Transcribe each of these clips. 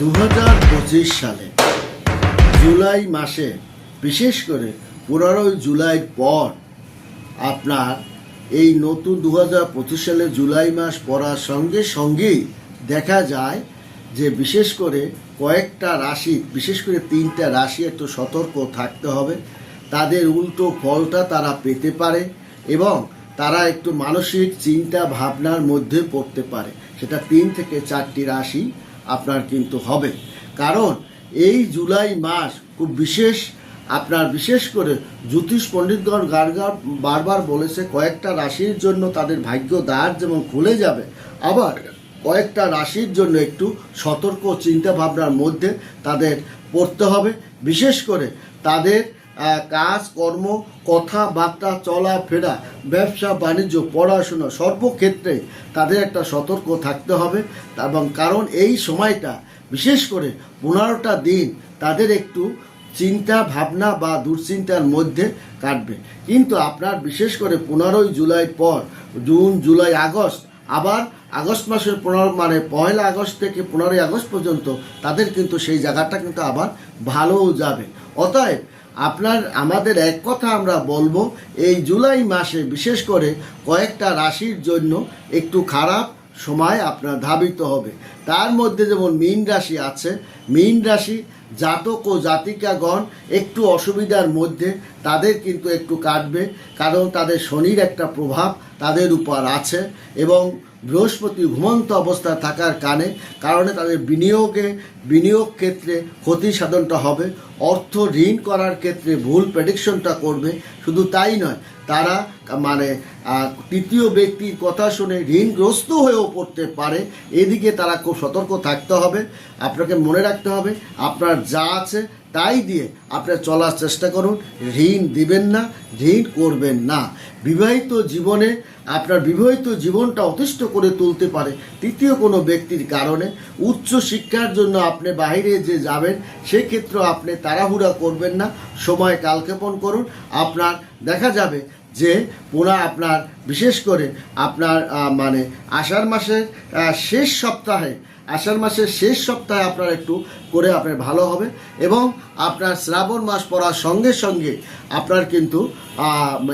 দু হাজার পঁচিশ সালে, জুলাই মাসে, বিশেষ করে পনেরোই জুলাই পর, আপনার এই নতুন দু হাজার পঁচিশ সালে জুলাই মাস পড়ার সঙ্গে সঙ্গেই দেখা যায় যে বিশেষ করে কয়েকটা রাশি, বিশেষ করে তিনটা রাশি একটু সতর্ক থাকতে হবে। তাদের উল্টো ফলটা তারা পেতে পারে এবং তারা একটু মানসিক চিন্তা ভাবনার মধ্যে পড়তে পারে। সেটা তিন থেকে চারটি রাশি আপনার কিন্তু হবে। কারণ এই জুলাই মাস খুব বিশেষ, আপনার বিশেষ করে জ্যোতিষ পণ্ডিতগণ গার্গার বারবার বলেছে, কয়েকটা রাশির জন্য তাদের ভাগ্য দ্বার যেমন খুলে যাবে, আবার কয়েকটা রাশির জন্য একটু সতর্ক চিন্তা ভাবনার মধ্যে তাদের পড়তে হবে। বিশেষ করে তাদের আহ, কাজ কর্ম কথাবার্তা চলাফেরা ব্যবসা বাণিজ্য পড়াশোনা সর্বক্ষেত্রে তাদের একটা সতর্ক থাকতে হবে এবং কারণ এই সময়টা বিশেষ করে পনেরোটা দিন তাদের একটু চিন্তা ভাবনা বা দুশ্চিন্তার মধ্যে কাটবে। কিন্তু আপনার বিশেষ করে পনেরোই জুলাই পর জুন জুলাই আগস্ট আবার আগস্ট মাসের পনেরো মানে পয়লা আগস্ট থেকে পনেরোই আগস্ট পর্যন্ত তাদের কিন্তু সেই জায়গাটা কিন্তু আবার ভালোও যাবে। অতএব আপনার, আমাদের এক কথা আমরা বলব, এই জুলাই মাসে বিশেষ করে কয়েকটা রাশির জন্য একটু খারাপ সময় আপনার ধাবিত হবে। তার মধ্যে যেমন মীন রাশি আছে, মীন রাশি জাতক ও জাতিকাগণ একটু অসুবিধার মধ্যে, তাদের কিন্তু একটু কাটবে, কারণ তাদের শনির একটা প্রভাব তাদের উপর আছে এবং বৃহস্পতি ঘুমন্ত অবস্থায় থাকার কারণে কারণে তাদের বিনিয়োগে, বিনিয়োগ ক্ষেত্রে ক্ষতি সাধনটা হবে। অর্থ ঋণ করার ক্ষেত্রে ভুল প্রেডিকশনটা করবে। শুধু তাই নয়, তারা মানে তৃতীয় ব্যক্তির কথা শুনে ঋণগ্রস্ত হয়েও পড়তে পারে। এদিকে তারা খুব সতর্ক থাকতে হবে। আপনাকে মনে রাখতে হবে, আপনার যা আছে তাই দিয়ে আপনার চলার চেষ্টা করুন। ঋণ দিবেন না, ঋণ করবেন না। বিবাহিত জীবনে আপনার বিবাহিত জীবনটা অতিষ্ঠ করে তুলতে পারে তৃতীয় কোনো ব্যক্তির কারণে। উচ্চ শিক্ষার জন্য আপনি বাইরে যে যাবেন সেক্ষেত্রে আপনি তাড়াহুড়া করবেন না। সময় কালক্ষেপণ করুন। আপনার, দেখা যাবে যে পুরা আপনার, বিশেষ করে আপনার মানে আষাঢ় মাসের শেষ সপ্তাহে আষাঢ় মাসের শেষ সপ্তাহে আপনার একটু করে আপনার ভালো হবে এবং আপনার শ্রাবণ মাস পড়ার সঙ্গে সঙ্গে আপনার কিন্তু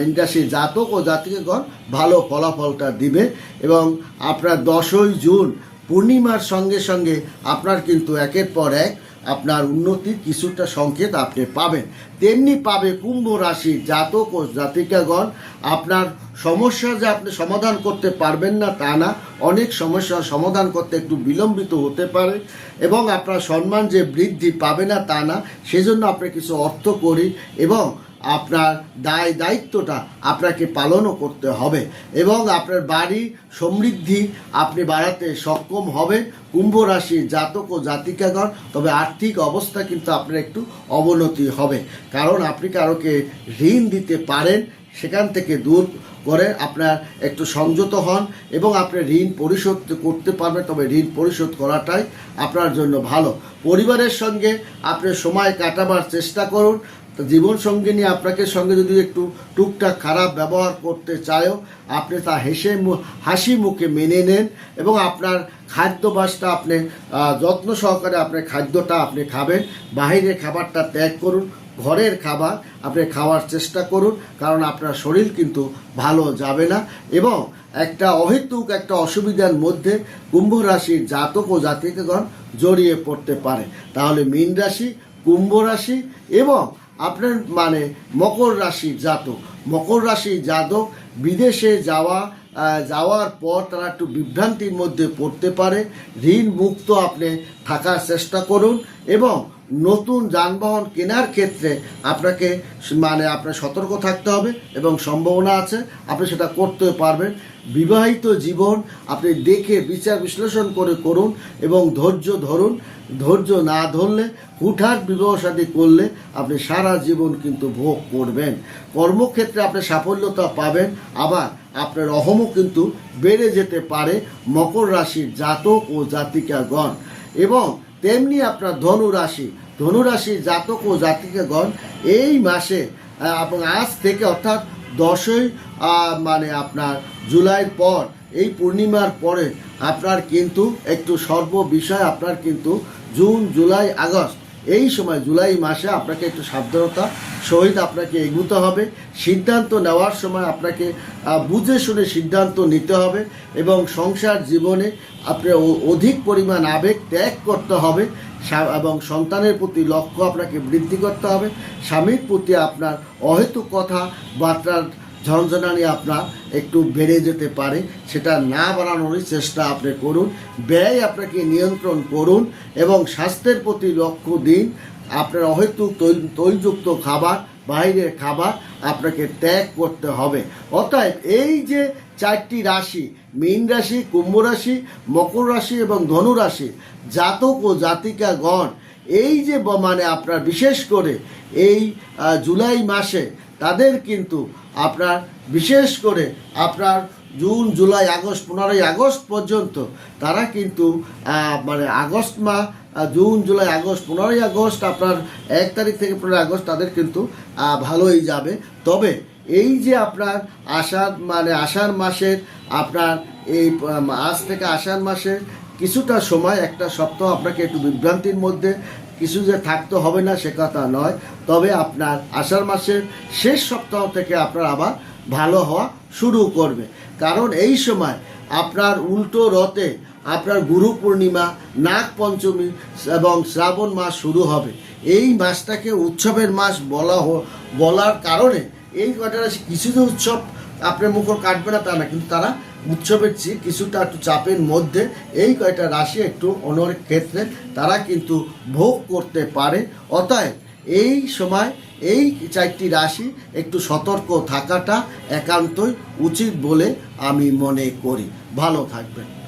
ইন্ডাস্ট্রি জাতক ও জাতিকগণ ভালো ফলাফলটা দিবে এবং আপনার দশই জুন পূর্ণিমার সঙ্গে সঙ্গে আপনার কিন্তু একের পর এক আপনার উন্নতির কিছুটা সংকেত আপনি পাবেন। তেমনি পাবে কুম্ভ রাশি জাতক ও জাতিকাগণ। আপনার সমস্যা যে আপনি সমাধান করতে পারবেন না তা না। অনেক সমস্যা সমাধান করতে একটু বিলম্বিত হতে পারে এবং আপনার সম্মান যে বৃদ্ধি পাবে না তা না। সেজন্য আপনি কিছু অর্থ করি এবং আপনার দায় দায়িত্বটা আপনাকে পালনও করতে হবে এবং আপনার বাড়ি সমৃদ্ধি, আপনি বাড়াতে সক্ষম হবে কুম্ভ রাশি জাতক ও জাতিকাগণ, তবে আর্থিক অবস্থা কিন্তু আপনার একটু অবনতি হবে। কারণ আপনি কারোকে ঋণ দিতে পারেন, সেখান থেকে দূর করে আপনার একটু সংযত হন এবং আপনি ঋণ পরিশোধ করতে পারবেন, তবে ঋণ পরিশোধ করাটাই আপনার জন্য ভালো। পরিবারের সঙ্গে আপনি সময় কাটাবার চেষ্টা করুন তো জীবন সঙ্গী নিয়ে আপনাকে সঙ্গে যদি একটু টুকটাক খারাপ ব্যবহার করতে চায়ও, আপনি তা হেসে হাসি মুখে মেনে নেন এবং আপনার খাদ্যবাসটা আপনি যত্ন সহকারে আপনার খাদ্যটা আপনি খাবেন। বাইরের খাবারটা ত্যাগ করুন, ঘরের খাবার আপনি খাওয়ার চেষ্টা করুন, কারণ আপনার শরীর কিন্তু ভালো যাবে না এবং একটা অহেতুক একটা অসুবিধার মধ্যে কুম্ভ রাশির জাতক ও জাতিকগণ জড়িয়ে পড়তে পারে। তাহলে মীন রাশি, কুম্ভ রাশি এবং আপনার মানে মকর রাশির জাতক। মকর রাশির জাতক বিদেশে যাওয়া যাওয়ার পর তারা একটু বিভ্রান্তির মধ্যে পড়তে পারে। ঋণ মুক্ত আপনি থাকার চেষ্টা করুন এবং নতুন যানবাহন কেনার ক্ষেত্রে আপনাকে মানে আপনার সতর্ক থাকতে হবে এবং সম্ভাবনা আছে, আপনি সেটা করতে পারবেন। বিবাহিত জীবন আপনি দেখে বিচার বিশ্লেষণ করে করুন এবং ধৈর্য ধরুন। ধৈর্য না ধরলে হুঠাৎ বিবাহ করলে আপনি সারা জীবন কিন্তু ভোগ করবেন। কর্মক্ষেত্রে আপনি সাফল্যতা পাবেন, আবার আপনার অহমও কিন্তু বেড়ে যেতে পারে মকর রাশির জাতক ও জাতিকাগণ। এবং তেমনি আপনার ধনু রাশি ধনু রাশির জাতক ও জাতিকাগণ এই মাসে এবং আজ থেকে অর্থাৎ দশই মানে আপনার জুলাইয়ের পর, এই পূর্ণিমার পরে আপনার কিন্তু একটু সর্ব বিষয় আপনার কিন্তু জুন, জুলাই, আগস্ট, এই সময় জুলাই মাসে আপনাকে একটু সাবধানতা সহিত আপনাকে এগুতে হবে। সিদ্ধান্ত নেওয়ার সময় আপনাকে বুঝে শুনে সিদ্ধান্ত নিতে হবে এবং সংসার জীবনে আপনার অধিক পরিমাণ আবেগ ত্যাগ করতে হবে। এবং সন্তানের প্রতি লক্ষ্য আপনাকে বৃদ্ধি করতে হবে। স্বামীর প্রতি আপনার অহেতুক কথা, বার্তার ঝঞ্ঝনানি আপনার একটু বেড়ে যেতে পারে। সেটা না বাড়ানোরই চেষ্টা আপনি করুন। ব্যয় আপনাকে নিয়ন্ত্রণ করুন এবং স্বাস্থ্যের প্রতি লক্ষ্য দিন। আপনার অহেতুক তৈল তৈলযুক্ত খাবার, বাইরের খাবার আপনাকে ত্যাগ করতে হবে। অতএব এই যে চারটি রাশি, মীন রাশি, কুম্ভ রাশি, মকর রাশি এবং ধনু রাশি, জাতক ও জাতিকা গণ। এই যে মানে আপনার বিশেষ করে এই জুলাই মাসে তাদের কিন্তু আপনার বিশেষ করে আপনার জুন জুলাই আগস্ট পনেরোই আগস্ট পর্যন্ত তারা কিন্তু মানে আগস্ট আহ, জুন জুলাই আগস্ট পনেরোই আগস্ট আপনার এক তারিখ থেকে পনেরোই আগস্ট তাদের কিন্তু ভালোই যাবে। তবে এই যে আপনার আষাঢ় মানে আষাঢ় মাসের আপনার এই আজ থেকে আষাঢ় মাসের কিছুটা সময় একটা সপ্তাহ আপনাকে একটু বিভ্রান্তির মধ্যে কিছু যে থাকতে হবে না সে কথা নয়। তবে আপনার আষাঢ় মাসের শেষ সপ্তাহ থেকে আপনার আবার ভালো হওয়া শুরু করবে। কারণ এই সময় আপনার উল্টো রথে আপনার গুরু পূর্ণিমা, নাগ পঞ্চমী এবং শ্রাবণ মাস শুরু হবে। এই মাসটাকে উৎসবের মাস বলা বলার কারণে এই কটা রাশি কিছু যে উৎসব আপনার মুখর কাটবে না, তা না, কিন্তু তারা উৎসবের চেয়ে কিছুটা একটু চাপের মধ্যে এই কয়টা রাশি একটু অনেক ক্ষেত্রে তারা কিন্তু ভোগ করতে পারে। অতএব এই সময় এই চারটি রাশি একটু সতর্ক থাকাটা একান্তই উচিত বলে আমি মনে করি। ভালো থাকবেন।